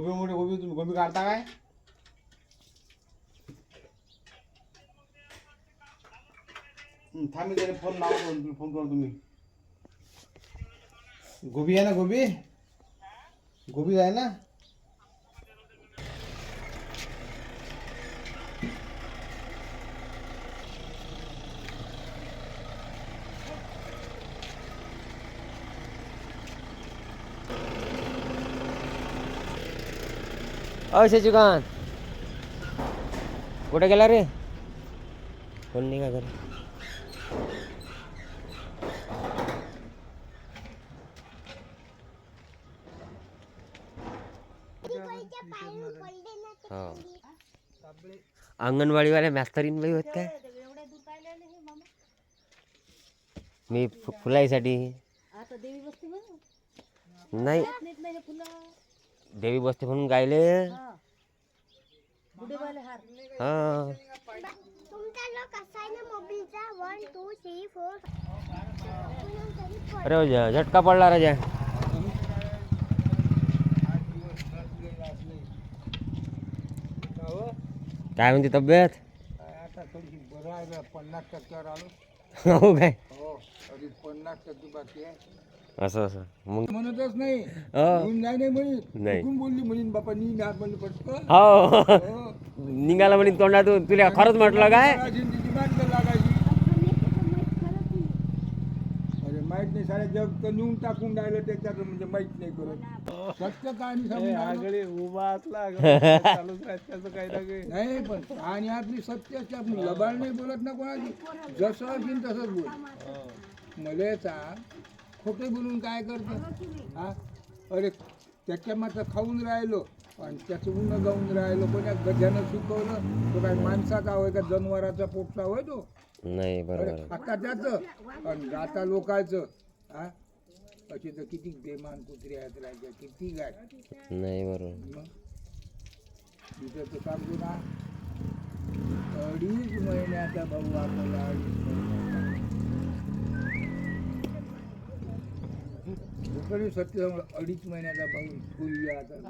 कोबी मोठी कोबी तुम्ही कोबी काढता काय? हं, त्याने त्याला फोन लावतो फोन करा तुम्ही. गोबी आहे ना गोबी? गोबी आहे ना? अ शशिकांत. कुठे गेला रे? कोण नाही का घरी? हो. अंगणवाडीवाल्या मॅस्तरीन बाई होत काय? मी फुलाईसाठी. नाही. देवी बसते म्हणून गायले. हा. अरे झटका पडला राजा. काय म्हणते तब्येत? आता पन्नास टक्क्यावर आलो हो काय. हो पन्नास टक्के बाकी आहे असं असं. मग म्हणतच नाही. हो. नाही नाही म्हणे. नाही. चुकून बोलली म्हणीन बापा नी म्हणली पटकन हो. हो. निघाला म्हणे तोंडातून. तुला खरंच म्हटलं काय? आणि लागायची. अरे माहीत नाही सारे जग तर नेऊन टाकून राहिलं त्याच्यात म्हणजे माहीत नाही करत सत्य कहाणी सांगून राहिलो. उभा असला चालूच त्याचं काही ना काही नाही पण कहाणी आपली सत्य असते आपण लबाड नाही बोलत ना कोणाची. जसं असेल तसंच बोल. मले सांग खोटे बोलून काय करतो? हा? अरे त्याच्या मात्र खाऊन राहिलो आणि त्याचं उन्ह गाऊन राहिलो. कोण्या गध्यानं सुकवलं तो काय माणसाचा होय का? जनावराचा पोटचा होय तो? नाही बरोबर. आता त्याचं. आणि आता लोकांचं. हा? अशी तर किती बेमान कुत्री आहेत राहायच्या किती काय? नाही बरोबर. तिथं तर सांगतो ना. अडीच महिन्याचा भाऊ आपल्याला अडीच महिन्याचा. दुपारी सत्य अडीच महिन्याचा आता.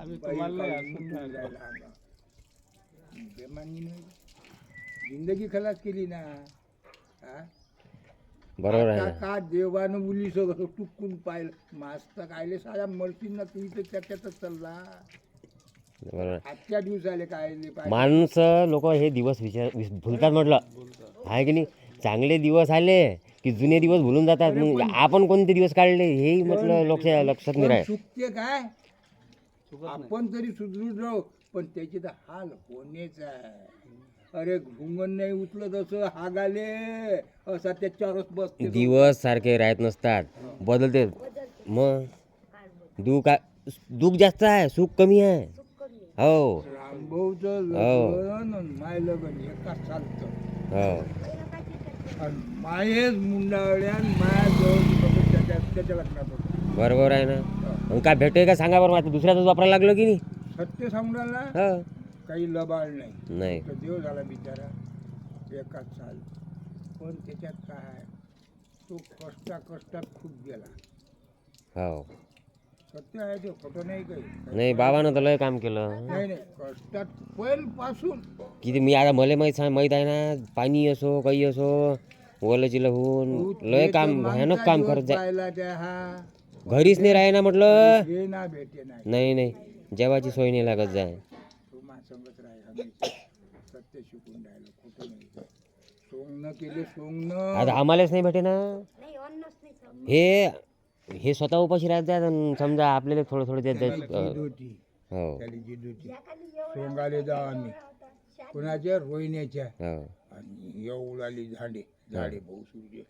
बेमानी नाही. जिंदगी खलास केली ना हा? बरोबर आहे. आता ना का देवानं मुली सगळं टुकून पाहिलं? मास्तर कायले साऱ्या मरतील ना तुम्ही तर त्याच्यातच चालला. बरोबर आहे. आजच्या दिवसाले काय माणसं लोक हे दिवस विचार विस- भुलतात म्हटलं. आहे की नाही? चांगले दिवस आले की जुने दिवस भुलून जातात. मग आपण कोणते दिवस काढले हे म्हटलं लोक लक्षात नाही राहत चुकते काय? आपण तरी सुदृढ राहू पण त्याचे तर हाल होणेच आहे. अरे घुंगण नाही उचलत असं हागाले. असा त्याच्यावरच बसते तो. दिवस सारखे राहत नसतात. बदलते. मग दुःख दुःख जास्त आहे सुख कमी आहे. हो. रामभाऊचं हो. लग्न आणि माय लग्न एकाच चालतं हो. मायेच मुंडावळ्या आणि माया जवळ त्याच्या त्याच्या लग्नात होतं बरोबर आहे ना? मग काय भेटतोय का? सांगा बरं आता दुसऱ्याच वापरायला लागलो की नाही? सत्य सांगून राहिला? हो. काही लबाड नाही. नाही. तर देव झाला बिचारा. एकाच साल. पण त्याच्यात काय तो कष्टा कष्टात खूप गेला. हो. सत्य आहे ते खोटं नाही काही. नाही बाबानं तर लय काम केलं. नाही नाही कष्टात पहिल्यापासून किती मी आता मला माहीत सांग माहीत आहे ना पाणी असो काही असो ओलं चिलं होऊन लय काम भयानक काम करत जाय पाहिला त्या हा घरीच नाही राहे ना म्हटलं हे ना भेटे नाही नाही नाही. जेवायची सोय नाही लागत जाय तो माझ्यासंगत राहील हमेशा. सत्य शिकून राहिलं खोटं नाही. सोंगणं केले सोंगणं. आता आम्हालाच नाही भेटे ना हे हे स्वतः उपाशी राहत आणि समजा आपल्याला थोडं थोडं देत त्याला जायचं. जिद होती हो. त्याला जिद होती सोंगाले जाऊ आम्ही. कुणाच्या? रोहिण्याच्या. हो. आणि एवढाली झाडे. झाडे भाऊ सूर्य.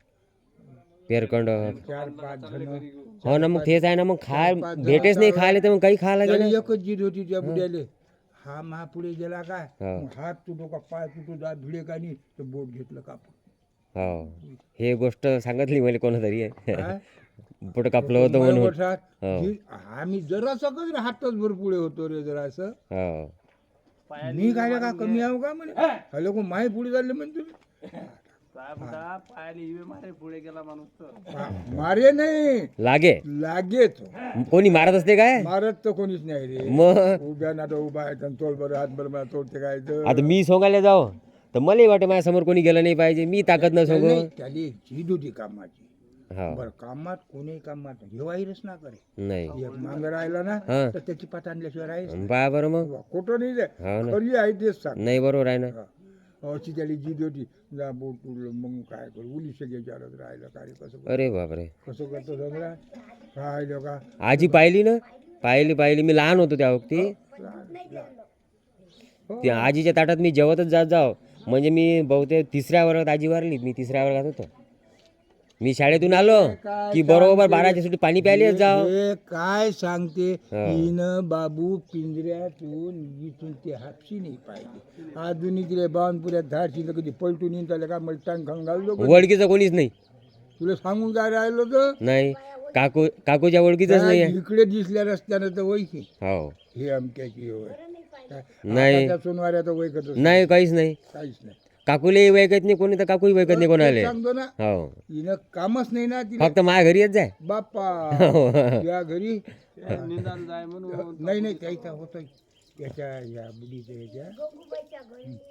पेरकंड. चार पाच जण. हो ना मग तेच आहे ना मग खाय भेटेच नाही खायला तर मग काही खायला त्याला गेलं. एकच जिद होती त्या बुड्याले. हा महा पुढे गेला काय हो. मग हात तुटो का पाय तुटो जा भिडे का नाही तर बोट घेतलं कापून. हो. हे गोष्ट सांगितली मला कोणतरी. काय? पोट कापलं होतं म्हणून वर्षात हो. जी- आम्ही जरा सकच रे हातच भर पुढे होतो रे जरा असं. हो. मी काय का कमी आहो का म्हणे? हॅलो को माही पुढे झाले म्हणे तुम्ही. साहेब दा पायाला इवे मारे पुढे गेला माणूस तर. मा- मारे नाही. लागे. लागे तो. कोणी मारत असते काय? मारत तर कोणीच नाही रे. मग? उभ्या ना तो उभा आहे तोल बरं हात बरं मला तोडते काय तर. आता मी सोंगायला जाऊ. तर मलाही वाटतं माझ्यासमोर कोणी गेलं नाही पाहिजे. मी ताकद न सोंग त्याला झीद होती कामाची. हा. बरं कामात कोणी कामात हे वाईरच ना करे. नाही. एक मांग राहिला ना हा. तर त्याची पाठ आणल्याशिवाय राहील बरं मग. खोटं नाही हो ना. खरी आहे तेच सांग. नाही बरोबर आहे ना. हा. अशी त्याला जीद होती. जा बोट तुडलं मग काय करू? उली सगळे चालत राहिलं. काय कसं करू? अरे बापरे. कसं करतो समजा काय लोका आजी पाहिली ना? पाहिली पाहिली. मी लहान होतो त्या वक्ती. त्या आजीच्या ताटात मी जेवतच जात जाव. म्हणजे मी बहुतेक तिसऱ्या वर्गात आजी वारली. मी तिसऱ्या वर्गात होतो. मी शाळेतून आलो की बरोबर बाराच्या सुट्टी पाणी प्यायलेच जाव हे काय सांगते? हा. हिनं बाबू पिंजऱ्यातून इथून ते हापशी नाही पाहिजे आधुनिक रे बावनपुऱ्यात धाडशी तर कधी पलटून येईन त्याला का? मलटांग खाऊन घाललो का? ओळखीचं कोणीच नाही. तुला सांगून काय राहिलो तर. नाही. काकू काकूच्या ओळखीचंच नाही आहे इकडे दिसल्या रस्त्यानं तर वैकी हो. हे अमक्याची काय? नाही. आताच्या सोनवाऱ्या तर वैकतच नाही काहीच नाही. काहीच नाही. काकूलाही वैकत नाही कोणी तर काकूही वैकत नाही कोणाले. सांगतो ना हो. हिनं कामच नाही ना तिला फक्त माझ्या घरी येत जाय. बाप्पा या घरी. निदान जाय म्हणून नाही नाही त्याचा होत त्याच्या या बुडीच्या याच्या.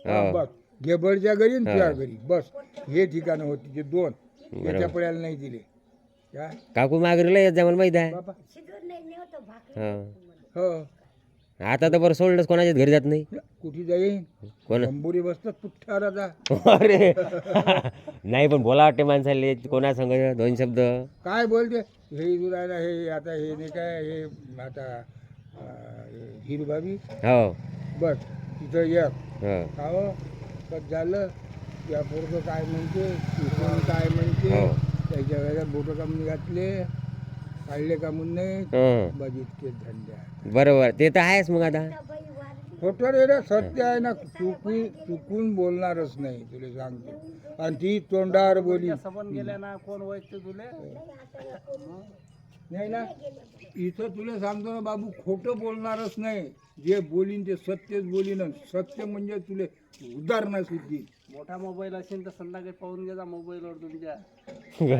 हो. घरी आणि तुझ्या घरी. बस. हे ठिकाणं होती ते दोन. त्याच्या पड्याला नाही दिले. काय काकू माझ्या घरीला येत जाय मला माहीत आहे. हो. हो. आता तर बरं सोडलंच कोणाच्याच घरी जात नाही. कुठे जाईन? कोण? अंबुरी बसतात पुठ्ठावर आता अरे. नाही पण बोला वाटते माणसाले कोणा संग दोन शब्द? काय बोलते? हे हे आता हे नाही काय हे आता हिरबाबी? हो. बस तिथं एक हो. बस झालं. त्या पोरगं काय म्हणते काय म्हणते हो. त्याच्या वेळेला बोटं कामून घातले. काढले नाही हं. बस इतके धंदे आहे बरोबर. ते तर आहेच मग आता. खोटं रे रे सत्य आहे ना. चुकून चुकून बोलणारच नाही तुला सांगतो. आणि ती तोंडावर बोली. गेल्या ना कोण तुले? नाही ना इथं तुला सांगतो ना बाबू खोटं बोलणारच नाही. जे बोलीन ते सत्यच बोलीन सत्य म्हणजे तुले उदाहरणं सुद्धी. मोठा मोबाईल असेल तर संध्याकाळी पाहून घे जा मोबाईलवर तुमच्या.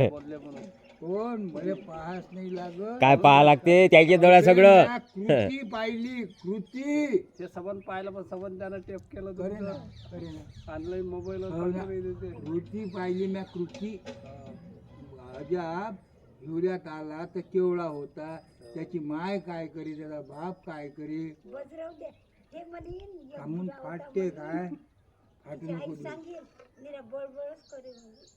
बोलले म्हणून. कोण? मला पाहाच नाही लागत। काय पाहा लागते? त्याच्या डोळ्या सगळं. कृती पाहिली कृती. ते सबन पाहिलं पण सबन त्यानं टेप केलं खरे ना तुमचं खरे ना. ऑनलाईन मोबाईलवर हो ना. देते कृती पाहिली ना कृती. अजाब हिवऱ्यात आला तर केवढा होता. त्याची माय काय करी त्याचा बाप काय करी? कामून फाटते काय? फाटू नको देऊ.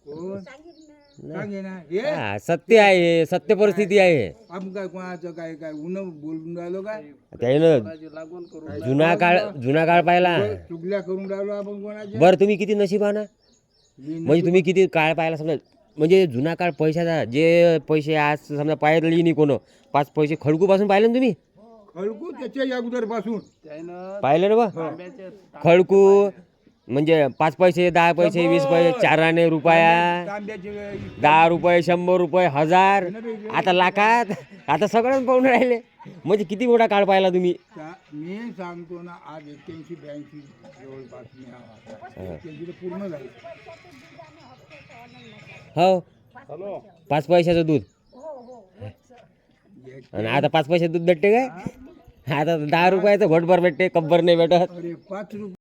कोण? सांगे ना. हे? हा, सत्य आहे सत्य परिस्थिती आहे. आपण काय कोणाचं काय काय उन बोलून राहिलो काय? त्यानं लागवण करून जुना काळ जुना काळ पाहिला. चुगल्या करून राहिलो आपण कोणाच्या? बरं तुम्ही किती नशिबाना मी न- म्हणजे तुम्ही किती काळ पाहिला समजा म्हणजे जुना काळ पैशाचा जे पैसे आज समजा पाहिली नाही कोण. पाच पैसे खडकूपासून पाहिले ना तुम्ही? खळकू त्याच्या अगोदरपासून त्यानं पाहिले ना बा? खडकू म्हणजे पाच पैसे दहा पैसे वीस पैसे चार आणे रुपया दहा रुपये शंभर रुपये हजार. आता लाखात. आता सगळं पाहून राहिले. म्हणजे किती मोठा काळ पाहिला तुम्ही? मी सांगतो ना आज एक्क्याऐंशी ब्याऐंशी जवळपास मी पूर्ण झालं. हो. पाच पैशाचं दूध. आणि आता पाच पैशाचं दूध भेटते काय? आता दहा रुपयाचं घोटभर भेटते कब्बर नाही भेटत. अरे पाच रुपये